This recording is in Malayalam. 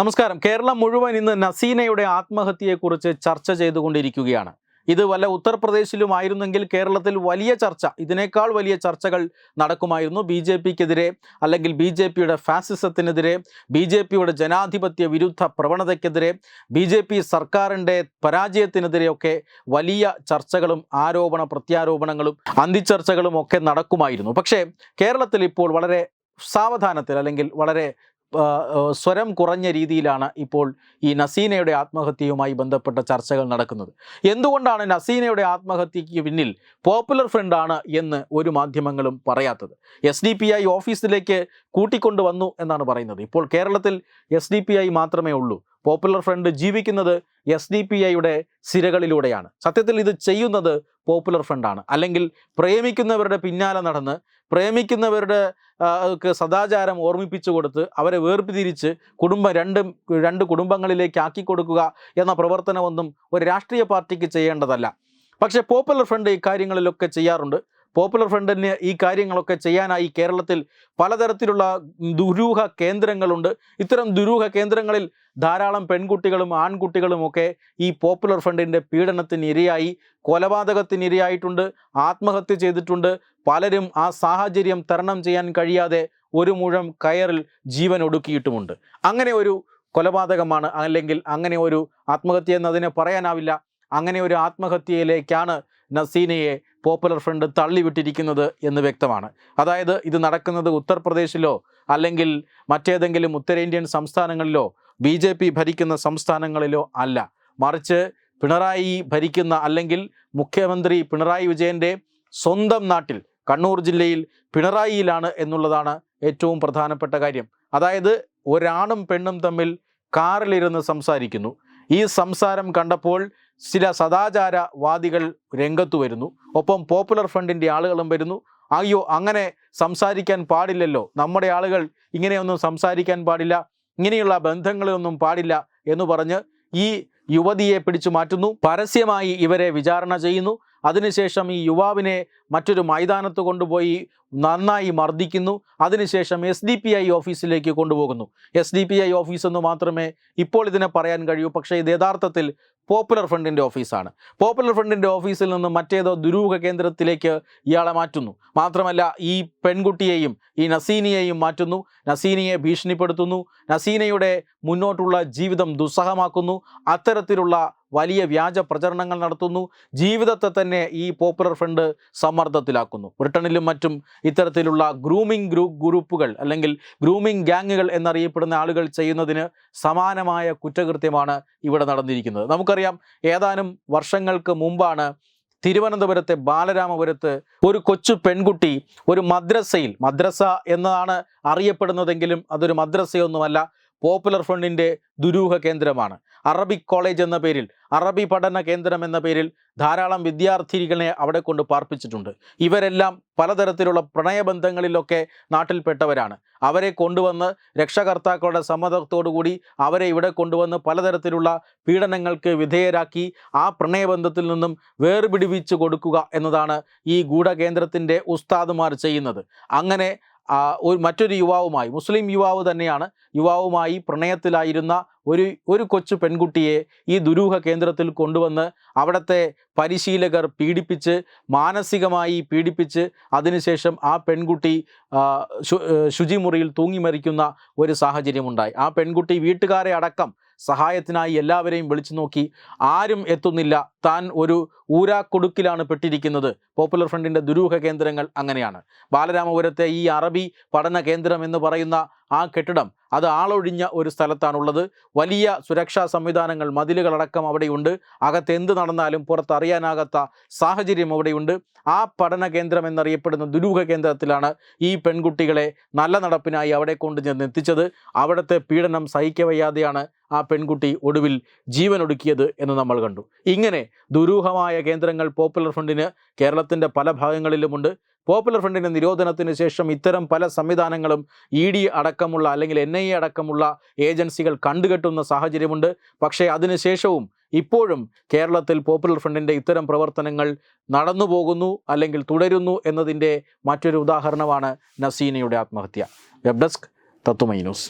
നമസ്കാരം. കേരളം മുഴുവൻ ഇന്ന് നസീനയുടെ ആത്മഹത്യയെക്കുറിച്ച് ചർച്ച ചെയ്തുകൊണ്ടിരിക്കുകയാണ്. ഇത് വല്ല ഉത്തർപ്രദേശിലുമായിരുന്നെങ്കിൽ കേരളത്തിൽ വലിയ ചർച്ച ഇതിനേക്കാൾ വലിയ ചർച്ചകൾ നടക്കുമായിരുന്നു. ബി ജെ പിക്കെതിരെ അല്ലെങ്കിൽ ബി ജെ പിയുടെ ഫാസിസത്തിനെതിരെ ബി ജെ പിയുടെ ജനാധിപത്യ വിരുദ്ധ പ്രവണതയ്ക്കെതിരെ ബി ജെ പി സർക്കാരിന്റെ പരാജയത്തിനെതിരെയൊക്കെ വലിയ ചർച്ചകളും ആരോപണ പ്രത്യാരോപണങ്ങളും അന്തിച്ചർച്ചകളും ഒക്കെ നടക്കുമായിരുന്നു. പക്ഷേ കേരളത്തിൽ ഇപ്പോൾ വളരെ സാവധാനത്തിൽ അല്ലെങ്കിൽ വളരെ സ്വരം കുറഞ്ഞ രീതിയിലാണ് ഇപ്പോൾ ഈ നസീനയുടെ ആത്മഹത്യയുമായി ബന്ധപ്പെട്ട ചർച്ചകൾ നടക്കുന്നത്. എന്തുകൊണ്ടാണ് നസീനയുടെ ആത്മഹത്യയ്ക്ക് പിന്നിൽ പോപ്പുലർ ഫ്രണ്ട് ആണ് എന്ന് ഒരു മാധ്യമങ്ങളും പറയാത്തത്? എസ് ഡി പി ഐ ഓഫീസിലേക്ക് കൂട്ടിക്കൊണ്ടുവന്നു എന്നാണ് പറയുന്നത്. ഇപ്പോൾ കേരളത്തിൽ എസ് ഡി പി ഐ മാത്രമേ ഉള്ളൂ. പോപ്പുലർ ഫ്രണ്ട് ജീവിക്കുന്നത് എസ് ഡി പി ഐയുടെ സിരകളിലൂടെയാണ്. സത്യത്തിൽ ഇത് ചെയ്യുന്നത് പോപ്പുലർ ഫ്രണ്ടാണ്. അല്ലെങ്കിൽ പ്രേമിക്കുന്നവരുടെ പിന്നാലെ നടന്ന് പ്രേമിക്കുന്നവരുടെ സദാചാരം ഓർമ്മിപ്പിച്ചു കൊടുത്ത് അവരെ വേർപിതിരിച്ച് കുടുംബം രണ്ട് രണ്ട് കുടുംബങ്ങളിലേക്ക് ആക്കി കൊടുക്കുക എന്ന പ്രവർത്തനമൊന്നും ഒരു രാഷ്ട്രീയ പാർട്ടിക്ക് ചെയ്യേണ്ടതല്ല. പക്ഷേ പോപ്പുലർ ഫ്രണ്ട് ഇക്കാര്യങ്ങളിലൊക്കെ കാര്യങ്ങളിലൊക്കെ ചെയ്യാറുണ്ട്. പോപ്പുലർ ഫ്രണ്ടിന് ഈ കാര്യങ്ങളൊക്കെ ചെയ്യാനായി കേരളത്തിൽ പലതരത്തിലുള്ള ദുരൂഹ കേന്ദ്രങ്ങളുണ്ട്. ഇത്തരം ദുരൂഹ കേന്ദ്രങ്ങളിൽ ധാരാളം പെൺകുട്ടികളും ആൺകുട്ടികളും ഒക്കെ ഈ പോപ്പുലർ ഫ്രണ്ടിന്റെ പീഡനത്തിന് ഇരയായി കൊലപാതകത്തിന് ഇരയായിട്ടുണ്ട് ആത്മഹത്യ ചെയ്തിട്ടുണ്ട്. പലരും ആ സാഹചര്യം തരണം ചെയ്യാൻ കഴിയാതെ ഒരു മുഴം കയറിൽ ജീവൻ ഒടുക്കിയിട്ടുമുണ്ട്. അങ്ങനെ ഒരു കൊലപാതകമാണ് അല്ലെങ്കിൽ അങ്ങനെ ഒരു ആത്മഹത്യ എന്നതിനെ പറയാനാവില്ല. അങ്ങനെ ഒരു ആത്മഹത്യയിലേക്കാണ് നസീനയെ പോപ്പുലർ ഫ്രണ്ട് തള്ളിവിട്ടിരിക്കുന്നത് എന്ന് വ്യക്തമാണ്. അതായത് ഇത് നടക്കുന്നത് ഉത്തർപ്രദേശിലോ അല്ലെങ്കിൽ മറ്റേതെങ്കിലും ഉത്തരേന്ത്യൻ സംസ്ഥാനങ്ങളിലോ ബി ജെ പി ഭരിക്കുന്ന സംസ്ഥാനങ്ങളിലോ അല്ല. മറിച്ച് പിണറായി ഭരിക്കുന്ന അല്ലെങ്കിൽ മുഖ്യമന്ത്രി പിണറായി വിജയന്റെ സ്വന്തം നാട്ടിൽ കണ്ണൂർ ജില്ലയിൽ പിണറായിയിലാണ് എന്നുള്ളതാണ് ഏറ്റവും പ്രധാനപ്പെട്ട കാര്യം. അതായത് ഒരാണും പെണ്ണും തമ്മിൽ കാറിലിരുന്ന് സംസാരിക്കുന്നു. ഈ സംസാരം കണ്ടപ്പോൾ ചില സദാചാരവാദികൾ രംഗത്തു വരുന്നു. ഒപ്പം പോപ്പുലർ ഫ്രണ്ടിന്റെ ആളുകളും വരുന്നു. അയ്യോ അങ്ങനെ സംസാരിക്കാൻ പാടില്ലല്ലോ. നമ്മുടെ ആളുകൾ ഇങ്ങനെയൊന്നും സംസാരിക്കാൻ പാടില്ല. ഇങ്ങനെയുള്ള ബന്ധങ്ങളൊന്നും പാടില്ല എന്ന് പറഞ്ഞ് ഈ യുവതിയെ പിടിച്ചു മാറ്റുന്നു. പരസ്യമായി ഇവരെ വിചാരണ ചെയ്യുന്നു. അതിനുശേഷം ഈ യുവാവിനെ മറ്റൊരു മൈതാനത്ത് കൊണ്ടുപോയി നന്നായി മർദ്ദിക്കുന്നു. അതിനുശേഷം എസ് ഡി പി ഐ ഓഫീസിലേക്ക് കൊണ്ടുപോകുന്നു. S D P I office എന്ന് മാത്രമേ ഇപ്പോൾ ഇതിനെ പറയാൻ കഴിയൂ. പക്ഷേ ഇത് യഥാർത്ഥത്തിൽ പോപ്പുലർ ഫ്രണ്ടിന്റെ ഓഫീസാണ്. പോപ്പുലർ ഫ്രണ്ടിന്റെ ഓഫീസിൽ നിന്ന് മറ്റേതോ ദുരൂഹ കേന്ദ്രത്തിലേക്ക് ഇയാളെ മാറ്റുന്നു. മാത്രമല്ല ഈ പെൺകുട്ടിയെയും ഈ നസീനിയെയും മാറ്റുന്നു. നസീനിയെ ഭീഷണിപ്പെടുത്തുന്നു. നസീനയുടെ മുന്നോട്ടുള്ള ജീവിതം ദുസ്സഹമാക്കുന്നു. അത്തരത്തിലുള്ള വലിയ വ്യാജ പ്രചരണങ്ങൾ നടത്തുന്നു. ജീവിതത്തെ തന്നെ ഈ പോപ്പുലർ ഫ്രണ്ട് സമ്മർദ്ദത്തിലാക്കുന്നു. ബ്രിട്ടനിലും മറ്റും ഇത്തരത്തിലുള്ള ഗ്രൂമിംഗ് ഗ്രൂ ഗ്രൂപ്പുകൾ അല്ലെങ്കിൽ ഗ്രൂമിംഗ് ഗ്യാങ്ങുകൾ എന്നറിയപ്പെടുന്ന ആളുകൾ ചെയ്യുന്നതിന് സമാനമായ കുറ്റകൃത്യമാണ് ഇവിടെ നടന്നിരിക്കുന്നത്. നമുക്കറിയാം ഏതാനും വർഷങ്ങൾക്ക് മുമ്പാണ് തിരുവനന്തപുരത്തെ ബാലരാമപുരത്ത് ഒരു കൊച്ചു പെൺകുട്ടി ഒരു മദ്രസയിൽ മദ്രസ എന്നതാണ് അറിയപ്പെടുന്നതെങ്കിലും അതൊരു മദ്രസയൊന്നുമല്ല പോപ്പുലർ ഫ്രണ്ടിന്റെ ദുരൂഹ കേന്ദ്രമാണ്. അറബിക് കോളേജ് എന്ന പേരിൽ അറബി പഠന കേന്ദ്രം എന്ന പേരിൽ ധാരാളം വിദ്യാർത്ഥികളെ അവിടെ കൊണ്ട് പാർപ്പിച്ചിട്ടുണ്ട്. ഇവരെല്ലാം പലതരത്തിലുള്ള പ്രണയബന്ധങ്ങളിലൊക്കെ നാട്ടിൽപ്പെട്ടവരാണ്. അവരെ കൊണ്ടുവന്ന് രക്ഷകർത്താക്കളുടെ സമ്മതത്തോടുകൂടി അവരെ ഇവിടെ കൊണ്ടുവന്ന് പലതരത്തിലുള്ള പീഡനങ്ങൾക്ക് വിധേയരാക്കി ആ പ്രണയബന്ധത്തിൽ നിന്നും വേർപിടിവിച്ച് കൊടുക്കുക എന്നതാണ് ഈ ഗൂഢകേന്ദ്രത്തിന്റെ ഉസ്താദുമാർ ചെയ്യുന്നത്. അങ്ങനെ ഒരു മറ്റൊരു യുവാവുമായി മുസ്ലിം യുവാവ് തന്നെയാണ് യുവാവുമായി പ്രണയത്തിലായിരുന്ന ഒരു ഒരു കൊച്ചു പെൺകുട്ടിയെ ഈ ദുരൂഹ കേന്ദ്രത്തിൽ കൊണ്ടുവന്ന് അവിടുത്തെ പരിശീലകർ പീഡിപ്പിച്ച് മാനസികമായി പീഡിപ്പിച്ച് അതിനുശേഷം ആ പെൺകുട്ടി ശുചിമുറിയിൽ തൂങ്ങി മരിക്കുന്ന ഒരു സാഹചര്യമുണ്ടായി. ആ പെൺകുട്ടി വീട്ടുകാരെ അടക്കം സഹായത്തിനായി എല്ലാവരെയും വിളിച്ചു നോക്കി. ആരും എത്തുന്നില്ല. താൻ ഒരു ഊരാക്കൊടുക്കിലാണ് പെട്ടിരിക്കുന്നത്. പോപ്പുലർ ഫ്രണ്ടിന്റെ ദുരൂഹ കേന്ദ്രങ്ങൾ അങ്ങനെയാണ്. ബാലരാമപുരത്തെ ഈ അറബി പഠന കേന്ദ്രം എന്ന് പറയുന്ന ആ കെട്ടിടം അത് ആളൊഴിഞ്ഞ ഒരു സ്ഥലത്താണുള്ളത്. വലിയ സുരക്ഷാ സംവിധാനങ്ങൾ മതിലുകളടക്കം അവിടെയുണ്ട്. അകത്ത് എന്ത് നടന്നാലും പുറത്തറിയാനാകാത്ത സാഹചര്യം അവിടെയുണ്ട്. ആ പഠന കേന്ദ്രം എന്നറിയപ്പെടുന്ന ദുരൂഹ കേന്ദ്രത്തിലാണ് ഈ പെൺകുട്ടികളെ നല്ല നടപ്പിനായി അവിടെ കൊണ്ട് ചെന്ന് എത്തിച്ചത് അവിടുത്തെ പീഡനം സഹിക്കവയ്യാതെയാണ് ആ പെൺകുട്ടി ഒടുവിൽ ജീവൻ ജീവനൊടുക്കിയത് എന്ന് നമ്മൾ കണ്ടു. ഇങ്ങനെ ദുരൂഹമായ കേന്ദ്രങ്ങൾ പോപ്പുലർ ഫ്രണ്ടിന് കേരളത്തിന്റെ പല ഭാഗങ്ങളിലുമുണ്ട്. പോപ്പുലർ ഫ്രണ്ടിന്റെ നിരോധനത്തിന് ശേഷം ഇത്തരം പല സംവിധാനങ്ങളും ഇ ഡി അടക്കമുള്ള അല്ലെങ്കിൽ എൻ ഐ എ അടക്കമുള്ള ഏജൻസികൾ കണ്ടുകെട്ടുന്ന സാഹചര്യമുണ്ട്. പക്ഷേ അതിനുശേഷവും ഇപ്പോഴും കേരളത്തിൽ പോപ്പുലർ ഫ്രണ്ടിന്റെ ഇത്തരം പ്രവർത്തനങ്ങൾ നടന്നു പോകുന്നു അല്ലെങ്കിൽ തുടരുന്നു എന്നതിന്റെ മറ്റൊരു ഉദാഹരണമാണ് നസീനയുടെ ആത്മഹത്യ. വെബ് ഡെസ്ക് തത്തുമൈ ന്യൂസ്